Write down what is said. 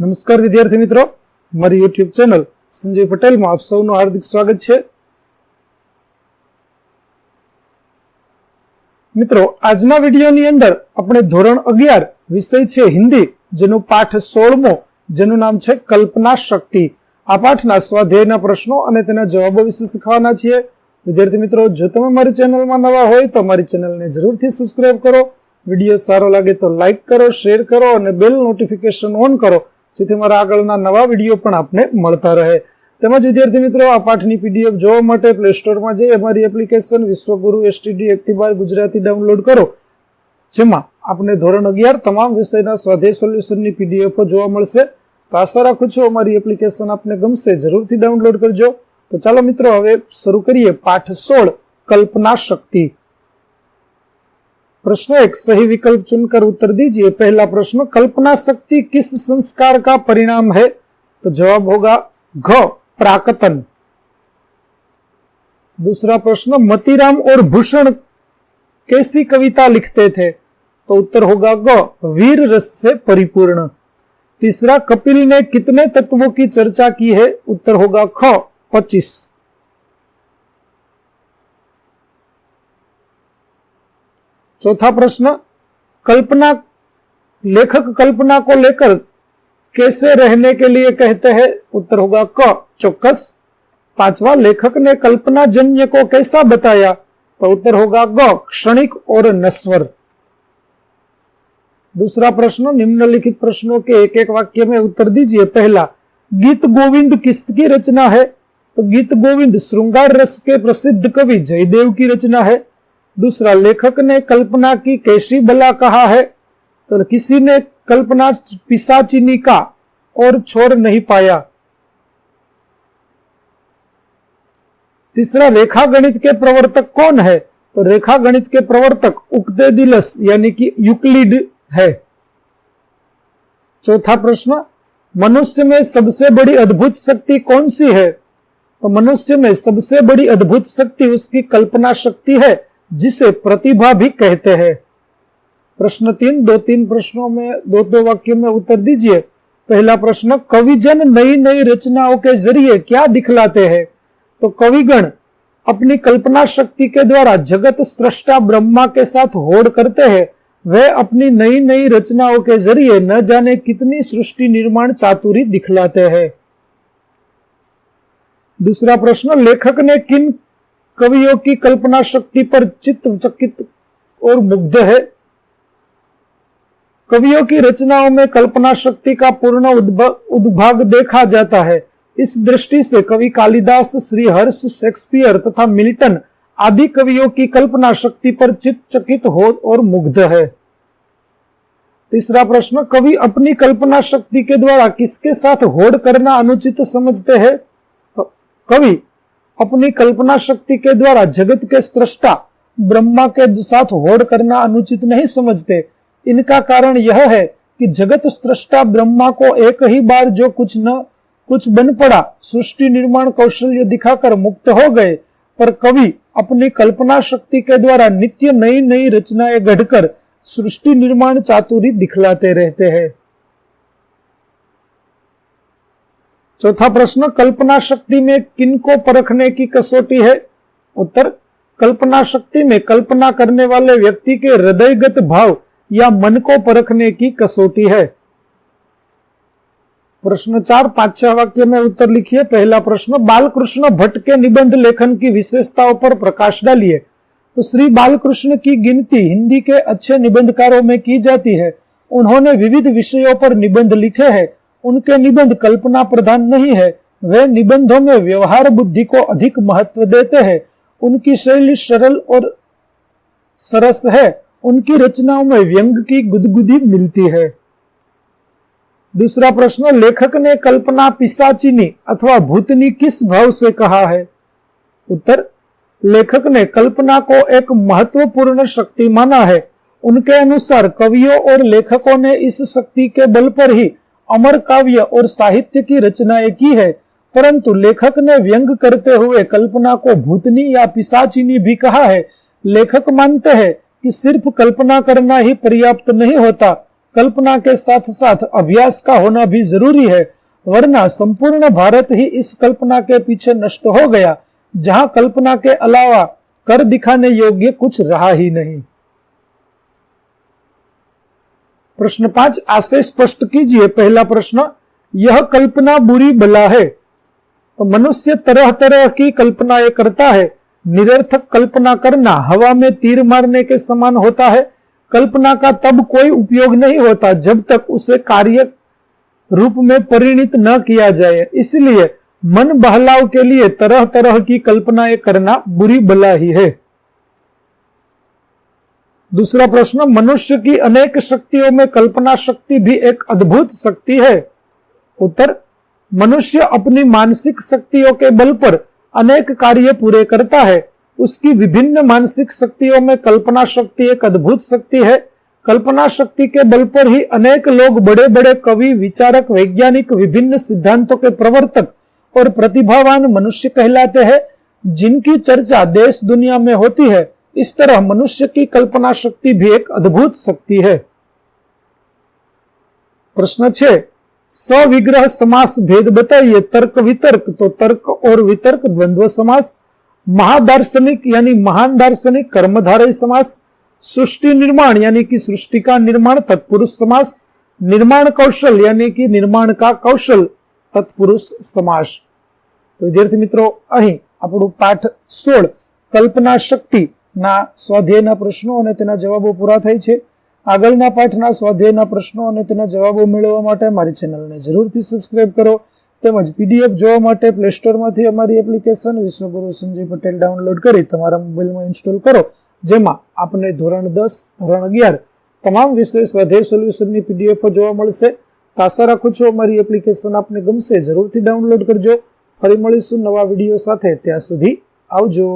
નમસ્કાર વિદ્યાર્થી મિત્રો. મારી યુટ્યુબ ચેનલ સંજય પટેલમાં આપ સૌનું હાર્દિક સ્વાગત છે. મિત્રો, આજના વિડીયોની અંદર આપણે ધોરણ અગિયાર વિષય છે હિન્દી, જેનું પાઠ સોળમો, જેનું નામ છે કલ્પના શક્તિ. આ પાઠના સ્વાધ્યાયના પ્રશ્નો અને તેના જવાબો વિશે શીખવાના છીએ. વિદ્યાર્થી મિત્રો, જો તમે મારી ચેનલમાં નવા હોય તો મારી ચેનલને જરૂરથી સબસ્ક્રાઇબ કરો. વીડિયો સારો લાગે તો લાઈક કરો શેર કરો અને બેલ નોટિફિકેશન ઓન કરો. જેથી મારા આગળના નવા વીડિયો પણ આપને મળતા રહે. તેમજ વિદ્યાર્થી મિત્રો, આ પાઠની પીડીએફ જોવા માટે પ્લે સ્ટોરમાં જઈ અમારી એપ્લિકેશન વિશ્વગુરુ એસટીડી એક્ટિબાર ગુજરાતી ડાઉનલોડ કરો. જેમાં આપને ધોરણ અગિયાર તમામ વિષયના સ્વાધ્યાય સોલ્યુશનની પીડીએફો જોવા મળશે. તો આશા રાખું છું અમારી એપ્લિકેશન આપને ગમશે, જરૂરથી ડાઉનલોડ કરજો. તો ચાલો મિત્રો, હવે શરૂ કરીએ પાઠ સોળ, કલ્પના શક્તિ. प्रश्न एक, सही विकल्प चुनकर उत्तर दीजिए। पहला प्रश्न, कल्पना शक्ति किस संस्कार का परिणाम है? तो जवाब होगा, घ, प्राकतन। दूसरा प्रश्न, मतीराम और भूषण कैसी कविता लिखते थे? तो उत्तर होगा ग वीर रस से परिपूर्ण। तीसरा, कपिल ने कितने तत्वों की चर्चा की है? उत्तर होगा, ख, पच्चीस। चौथा प्रश्न, कल्पना, लेखक कल्पना को लेकर कैसे रहने के लिए कहते हैं? उत्तर होगा क, चौकस। पांचवा, लेखक ने कल्पना जन्य को कैसा बताया? तो उत्तर होगा ग, क्षणिक और नस्वर दूसरा प्रश्न, निम्नलिखित प्रश्नों के एक एक वाक्य में उत्तर दीजिए। पहला, गीत गोविंद किसकी रचना है? तो गीत गोविंद श्रृंगार रस के प्रसिद्ध कवि जयदेव की रचना है। दूसरा लेखक ने कल्पना की कैसी बला कहा है? तो किसी ने कल्पना पिसाचिनी का और छोड़ नहीं पाया। तीसरा रेखा गणित के प्रवर्तक कौन है? तो रेखा गणित के प्रवर्तक उक्ते दिलस यानी कि यूक्लिड है। चौथा प्रश्न, मनुष्य में सबसे बड़ी अद्भुत शक्ति कौन सी है? तो मनुष्य में सबसे बड़ी अद्भुत शक्ति उसकी कल्पना शक्ति है। जिसे प्रतिभा भी कहते हैं। प्रश्न तीन, दो तीन प्रश्नों में, दो दो वाक्यों में उत्तर दीजिए। पहला प्रश्न, कविजन नई नई रचनाओं के ज़रिए क्या दिखलाते हैं? तो कविगण अपनी कल्पना शक्ति के द्वारा जगत सृष्टा ब्रह्मा के साथ होड़ करते हैं। वे अपनी नई नई रचनाओं के ज़रिए न जाने कितनी सृष्टि निर्माण चातुरी दिखलाते हैं। दूसरा प्रश्न, लेखक ने किन कवियों की कल्पना शक्ति पर चित्त चकित और मुग्ध है। कवियों की रचनाओं में कल्पना शक्ति का पूर्ण उद्भाग देखा जाता है। इस दृष्टि से कवि कालिदास श्री हर्ष शेक्सपियर तथा मिल्टन आदि कवियों की कल्पना शक्ति पर चित्त चकित हो और मुग्ध है। तीसरा प्रश्न, कवि अपनी कल्पना शक्ति के द्वारा किसके साथ होड़ करना अनुचित समझते हैं? तो कवि अपनी कल्पना शक्ति के द्वारा, जगत के सृष्टा ब्रह्मा के साथ होड़ करना अनुचित नहीं समझते। इनका कारण यह है कि जगत सृष्टा ब्रह्मा को एक ही बार जो कुछ न, कुछ बन पड़ा, सृष्टि निर्माण कौशल्य दिखाकर मुक्त हो गए। पर कवि अपनी कल्पना शक्ति के द्वारा नित्य नई नई रचनाएँ गढ़कर सृष्टि निर्माण चातुरी दिखलाते रहते हैं। चौथा प्रश्न, कल्पना शक्ति में किनको परखने की कसौटी है? उत्तर, कल्पना शक्ति में कल्पना करने वाले व्यक्ति के हृदयगत भाव या मन को परखने की कसौटी है। प्रश्न चार, पाँच, छह वाक्य में उत्तर लिखिए। पहला प्रश्न, बालकृष्ण भट्ट के निबंध लेखन की विशेषताओं पर प्रकाश डालिए। तो श्री बालकृष्ण की गिनती हिंदी के अच्छे निबंधकारों में की जाती है। उन्होंने विविध विषयों पर निबंध लिखे हैं। उनके निबंध कल्पना प्रधान नहीं है। वे निबंधों में व्यवहार बुद्धि को अधिक महत्व देते हैं। उनकी शैली सरल और सरस है। उनकी रचनाओं में व्यंग की गुदगुदी मिलती है। दूसरा प्रश्न, लेखक ने कल्पना पिसाचिनी अथवा भूतनी किस भाव से कहा है? उत्तर, लेखक ने कल्पना को एक महत्वपूर्ण शक्ति माना है। उनके अनुसार कवियों और लेखकों ने इस शक्ति के बल पर ही अमर काव्य और साहित्य की रचनाएँ की है परंतु लेखक ने व्यंग करते हुए कल्पना को भूतनी या पिसाचिनी भी कहा है। लेखक मानते हैं कि सिर्फ़ कल्पना करना ही पर्याप्त नहीं होता, कल्पना के साथ साथ अभ्यास का होना भी ज़रूरी है, वरना संपूर्ण भारत ही इस कल्पना के पीछे नष्ट हो गया, जहाँ कल्पना के अलावा कर दिखाने योग्य कुछ रहा ही नहीं। प्रश्न पाँच, आशय स्पष्ट कीजिए, पहला प्रश्न, यह कल्पना बुरी बला है। तो मनुष्य तरह तरह की कल्पनाएँ करता है। निरर्थक कल्पना करना हवा में तीर मारने के समान होता है। कल्पना का तब कोई उपयोग नहीं होता जब तक उसे कार्य रूप में परिणित न किया जाए। इसलिए मन बहलाव के लिए तरह तरह की कल्पनाएँ करना बुरी बला ही है। दूसरा प्रश्न, मनुष्य की अनेक शक्तियों में कल्पना शक्ति भी एक अद्भुत शक्ति है। उत्तर, मनुष्य अपनी मानसिक शक्तियों के बल पर अनेक कार्य पूरे करता है। उसकी विभिन्न मानसिक शक्तियों में कल्पना शक्ति एक अद्भुत शक्ति है। कल्पना शक्ति के बल पर ही अनेक लोग बड़े बड़े कवि, विचारक, वैज्ञानिक, विभिन्न सिद्धांतों के प्रवर्तक और प्रतिभावान मनुष्य कहलाते हैं, जिनकी चर्चा देश दुनिया में होती है। इस तरह मनुष्य की कल्पना शक्ति भी एक अद्भुत शक्ति है प्रश्न छह सविग्रह समास भेद बताइए तर्क वितर्क तो तर्क और वितर्क द्वंद्व समास महादार्शनिक यानी महान दार्शनिक कर्मधारय समास सृष्टि निर्माण यानी कि सृष्टि का निर्माण तत्पुरुष समास निर्माण कौशल यानी कि निर्माण का कौशल તત્પુરુષ સમાસ તો વિદ્યાર્થી મિત્રો અહીં આપણું પાઠ સોળ કલ્પના શક્તિના સ્વાધ્યાયના પ્રશ્નો અને તેના જવાબો પૂરા થાય છે. આગળના પાઠના સ્વાધ્યાયના પ્રશ્નો અને તેના જવાબો મેળવવા માટે મારી ચેનલને જરૂરથી સબસ્ક્રાઇબ કરો. તેમજ પીડીએફ જોવા માટે પ્લે સ્ટોરમાંથી અમારી એપ્લિકેશન વિશ્વગુરુ સંજય પટેલ ડાઉનલોડ કરી તમારા મોબાઈલમાં ઇન્સ્ટોલ કરો. જેમાં આપને ધોરણ દસ, ધોરણ અગિયાર તમામ વિષય સ્વાધ્યાય સોલ્યુશનની પીડીએફ જોવા મળશે. તો આશા રાખું છું અમારી એપ્લિકેશન આપને ગમશે. જરૂરથી ડાઉનલોડ કરજો. ફરી મળીશું નવા વીડિયો સાથે. ત્યાં સુધી આવજો.